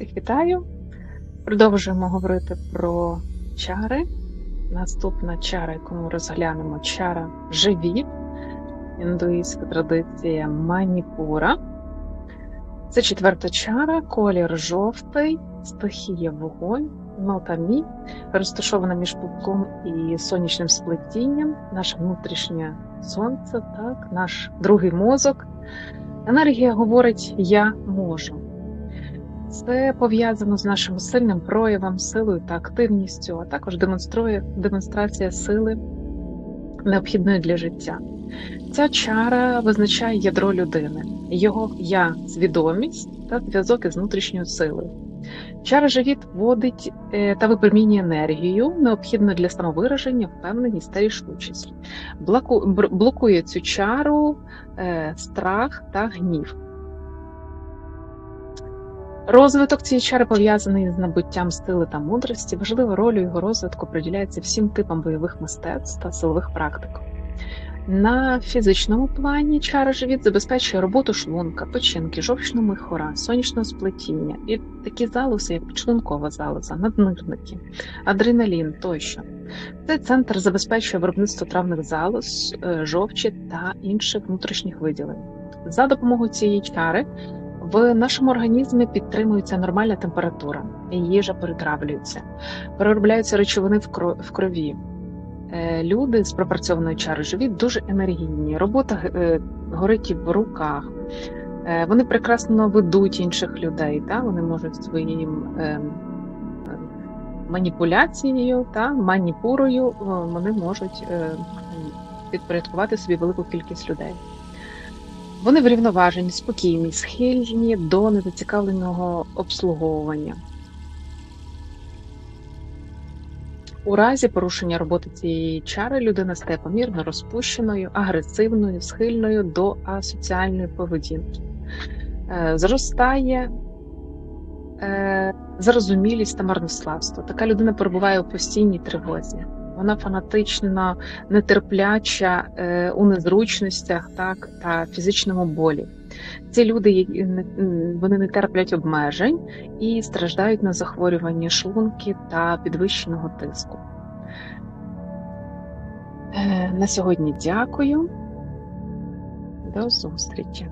Всіх вітаю. Продовжуємо говорити про чари. Наступна чара, яку ми розглянемо, чара живіт, індуїстська традиція маніпура. Це четверта чара, колір жовтий, стихія вогонь, нота мі, розташована між пупком і сонячним сплетінням, наше внутрішнє сонце, так, наш другий мозок. Енергія говорить Я можу. Це пов'язано з нашим сильним проявом, силою та активністю, а також демонструє демонстрація сили, необхідної для життя. Ця чара визначає ядро людини, його я свідомість та зв'язок із внутрішньою силою. Чара живіт вводить е, та випромінює енергію, необхідну для самовираження, впевненість та рішучість. Блоку- Блокує цю чару е, страх та гнів. Розвиток цієї чари пов'язаний з набуттям сили та мудрості. Важлива роль у його розвитку приділяється всім типам бойових мистецтв та силових практик. На фізичному плані чара живіт забезпечує роботу шлунка, печінки, жовчного михора, сонячного сплетіння і такі залози, як підшлункова залоза, наднирники, адреналін тощо. Цей центр забезпечує виробництво травних залоз, е, жовчі та інших внутрішніх виділень. За допомогою цієї чари в нашому організмі підтримується нормальна температура, їжа перетравлюється, переробляються речовини в крові. Е, Люди з пропрацьованою чарою живіт дуже енергійні. Робота е, горить в руках. Е, Вони прекрасно ведуть інших людей. Та? Вони можуть своїм маніпуляцією та маніпурою вони можуть підпорядкувати собі велику кількість людей. Вони врівноважені, спокійні, схильні до незацікавленого обслуговування. У разі порушення роботи цієї чари людина стає помірно розпущеною, агресивною, схильною до асоціальної поведінки. Е, Зростає е, зарозумілість та марнославство. Така людина перебуває у постійній тривозі. Вона фанатично нетерпляча е, у незручностях так, та фізичному болі. Ці люди м, вони не терплять обмежень і страждають на захворювання шлунки та підвищеного тиску. Е, На сьогодні дякую. До зустрічі.